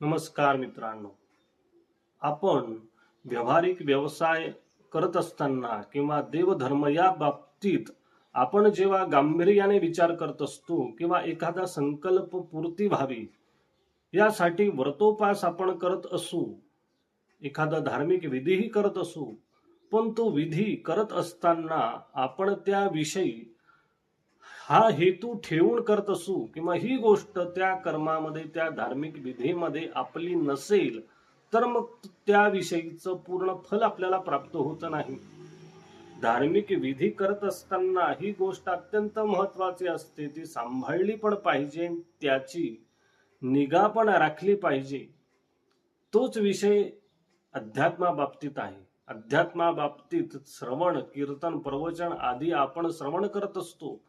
नमस्कार मित्रांनो. आपण व्यावहारिक व्यवसाय करत असताना किंवा देवधर्म या बाबतीत आपण जेव्हा गांभीर्याने विचार करत असतो किंवा एखादा संकल्प पूर्ती व्हावी यासाठी व्रतोपास आपण करत असू एखादा धार्मिक विधीही करत असू पण तो विधी करत असताना आपण त्याविषयी हा हेतू ठेवून करत असू किंवा ही गोष्ट त्या कर्मामध्ये त्या धार्मिक विधीमध्ये आपली नसेल तर मग त्याविषयीचं पूर्ण फल आपल्याला प्राप्त होत नाही. धार्मिक विधी करत असताना ही गोष्ट अत्यंत महत्वाची असते. ती सांभाळली पण पाहिजे त्याची निगा पण राखली पाहिजे. तोच विषय अध्यात्मा बाबतीत आहे. अध्यात्मा बाबतीत श्रवण कीर्तन प्रवचन आदी आपण श्रवण करत असतो.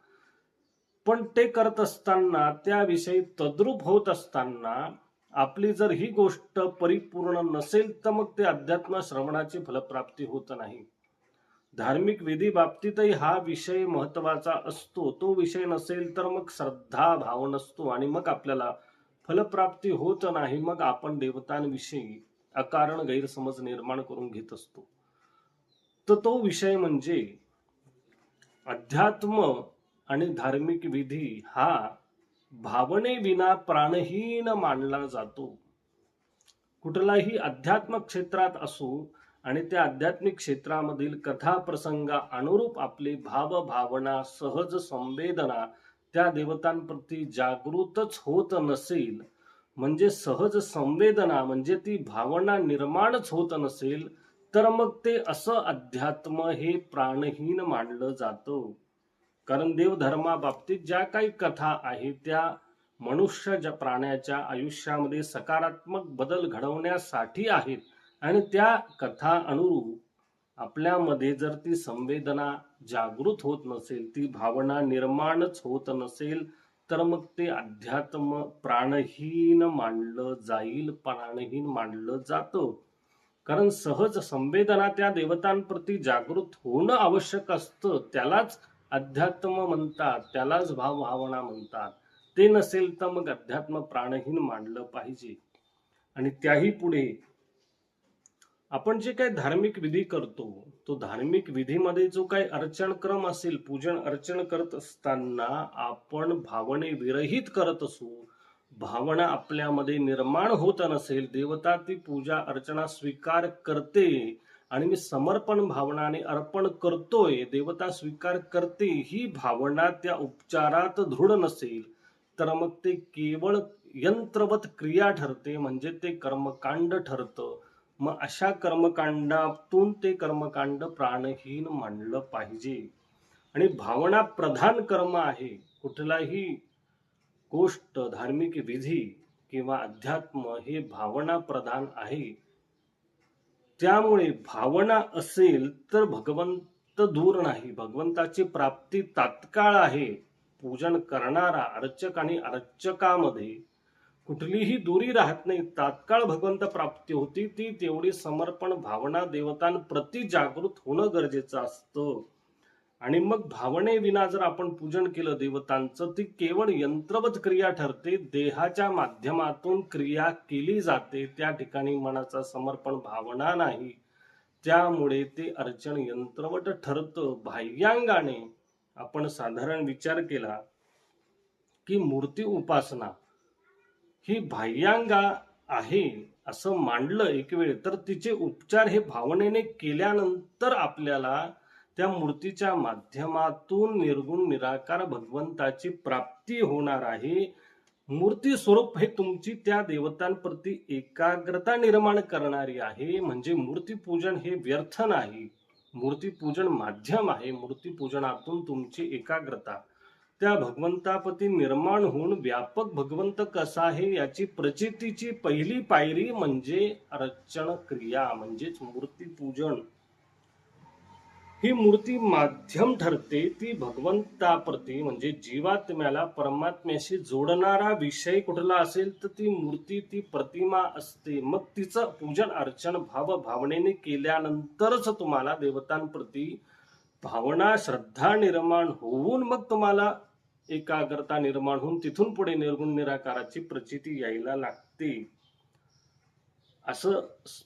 पण ते करत असताना त्याविषयी तद्रूप होत असताना आपली जर ही गोष्ट परिपूर्ण नसेल तर मग ते अध्यात्म श्रवणाची फलप्राप्ती होत नाही. धार्मिक विधी बाबतीतही हा विषय महत्त्वाचा असतो. तो विषय नसेल तर मग श्रद्धा भाव नसतो आणि मग आपल्याला फलप्राप्ती होत नाही. मग आपण देवतांविषयी अकारण गैरसमज निर्माण करून घेत असतो. तर तो विषय म्हणजे अध्यात्म आणि धार्मिक विधी हा भावनेविना प्राणहीन मानला जातो. कुठलाही अध्यात्म क्षेत्रात असो आणि त्या आध्यात्मिक क्षेत्रामधील कथा प्रसंगा अनुरूप आपली भाव भावना सहज संवेदना त्या देवतांप्रती जागृतच होत नसेल म्हणजे सहज संवेदना म्हणजे ती भावना निर्माणच होत नसेल तर मग ते असं अध्यात्म हे प्राणहीन मानलं जातं. कारण देवधर्माबाबतीत ज्या काही कथा आहेत त्या मनुष्य ज्या प्राण्याच्या आयुष्यामध्ये सकारात्मक बदल घडवण्यासाठी आहेत आणि त्या कथा अनुरूप आपल्यामध्ये जर ती संवेदना जागृत होत नसेल ती भावना निर्माणच होत नसेल तर मग ते अध्यात्म प्राणहीन मांडलं जाईल प्राणहीन मांडलं जातं. कारण सहज संवेदना त्या देवतांप्रती जागृत होणं आवश्यक असतं त्यालाच अध्यात्म म्हणतात त्यालाच भाव भावना म्हणतात. ते नसेल तर मग अध्यात्म प्राणहीन मानलं पाहिजे. आणि त्याही पुढे आपण जे काही धार्मिक विधी करतो तो धार्मिक विधीमध्ये जो काही अर्चन क्रम असेल पूजन अर्चन करत असताना आपण भावने विरहित करत असू भावना आपल्यामध्ये निर्माण होत नसेल देवता ती पूजा अर्चना स्वीकार करते आणि मी समर्पण भावनाने अर्पण करतोय देवता स्वीकार करते ही भावना त्या उपचारात दृढ नसेल तर मग ते केवळ यंत्रवत क्रिया ठरते म्हणजे ते कर्मकांड ठरतं. मग अशा कर्मकांडातून ते कर्मकांड प्राणहीन मानलं पाहिजे. आणि भावना प्रधान कर्म आहे कुठलाही गोष्ट धार्मिक विधी किंवा अध्यात्म हे भावना प्रधान आहे. त्यामुळे भावना असेल तर भगवंत दूर नाही. भगवंताची प्राप्ती तात्काळ आहे. पूजन करणारा अर्चक आणि अर्चकामध्ये कुठलीही दूरी राहत नाही. तात्काळ भगवंत प्राप्ती होती ती तेवढी समर्पण भावना देवतांप्रती जागृत होणं गरजेचं असतं. आणि मग भावनेविना जर आपण पूजन केलं देवतांचं ती केवळ यंत्रवत क्रिया ठरते. देहाच्या माध्यमातून क्रिया केली जाते. त्या ठिकाणी मनाचा समर्पण भावना नाही. त्यामुळे ते अर्चन यंत्रवट ठरतं. बाह्यांगाने आपण साधारण विचार केला की मूर्ती उपासना ही बाह्यांगा आहे असं मांडलं एक वेळ तर तिचे उपचार हे भावनेने केल्यानंतर आपल्याला त्या मूर्तीच्या माध्यमातून निर्गुण निराकार भगवंताची प्राप्ती होणार आहे. मूर्ती स्वरूप हे तुमची त्या देवतांप्रती एकाग्रता निर्माण करणारी आहे. म्हणजे मूर्तीपूजन हे व्यर्थ नाही. मूर्तीपूजन माध्यम आहे. मूर्तीपूजनातून तुमची एकाग्रता त्या भगवंतापती निर्माण होऊन व्यापक भगवंत कसा आहे याची प्रचितीची पहिली पायरी म्हणजे अर्चन क्रिया म्हणजेच मूर्तीपूजन ही मूर्ती माध्यम ठरते ती भगवंताप्रती म्हणजे जीवात्म्याला परमात्म्याशी जोडणारा विषय कुठला असेल तर ती मूर्ती ती प्रतिमा असते. मग तिचं पूजन अर्चन भाव भावनेने केल्यानंतरच तुम्हाला देवतांप्रती भावना श्रद्धा निर्माण होऊन मग तुम्हाला एकाग्रता निर्माण होऊन तिथून पुढे निर्गुण निराकाराची प्रचिती यायला लागते. असं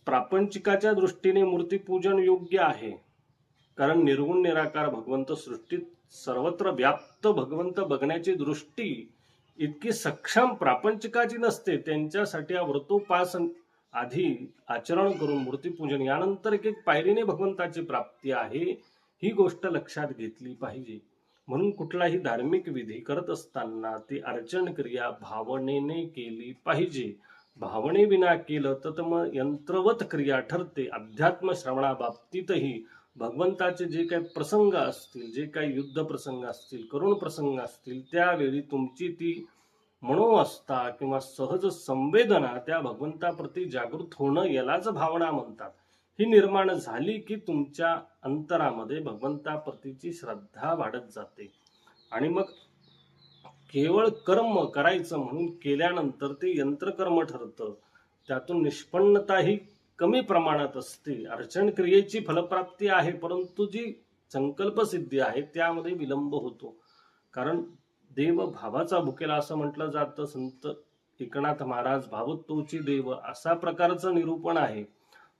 प्रापंचिकाच्या दृष्टीने मूर्तीपूजन योग्य आहे. कारण निर्गुण निराकार भगवंत सृष्टीत सर्वत्र व्याप्त भगवंत बघण्याची दृष्टी इतकी सक्षम प्रापंचिकाची नसते. त्यांच्यासाठी हा व्रतोपासन आधी आचरण करून मूर्तीपूजन यानंतर एक एक पायरीने भगवंताची प्राप्ती आहे ही गोष्ट लक्षात घेतली पाहिजे. म्हणून कुठलाही धार्मिक विधी करत असताना ती अर्चन क्रिया भावनेने केली पाहिजे. भावनेविना केलं तर मग यंत्रवत क्रिया ठरते. अध्यात्म श्रवणाबाबतीतही भगवंताचे जे काही प्रसंग असतील जे काही युद्ध प्रसंग असतील करुण प्रसंग असतील त्यावेळी तुमची ती मनोवस्था किंवा सहज संवेदना त्या भगवंताप्रती जागृत होणं यालाच भावना म्हणतात. ही निर्माण झाली की तुमच्या अंतरामध्ये भगवंताप्रतीची श्रद्धा वाढत जाते. आणि मग केवळ कर्म करायचं म्हणून केल्यानंतर ते यंत्रकर्म ठरतं. त्यातून निष्पन्नताही कमी प्रमाणात असते. अर्चन क्रियेची फलप्राप्ती आहे परंतु जी संकल्प सिद्धी आहे त्यामध्ये विलंब होतो. कारण देव भावाचा भुकेला असं म्हटलं जातं संत एकनाथ महाराज भावत्वची देव असा प्रकारचं निरूपण आहे.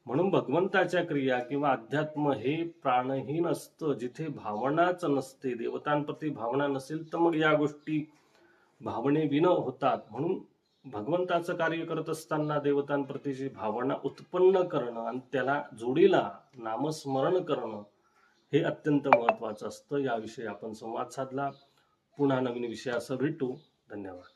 म्हणून भगवंताच्या क्रिया किंवा अध्यात्म हे प्राणहीन असतं. जिथे भावनाच नसते देवतांप्रती भावना नसेल तर मग या गोष्टी भावने विन होतात. म्हणून भगवंताचं कार्य करत असताना देवतांप्रतीची भावना उत्पन्न करणं आणि त्याला जोडीला नामस्मरण करणं हे अत्यंत महत्वाचं असतं. याविषयी आपण संवाद साधला. पुन्हा नवीन विषयासह भेटू. धन्यवाद.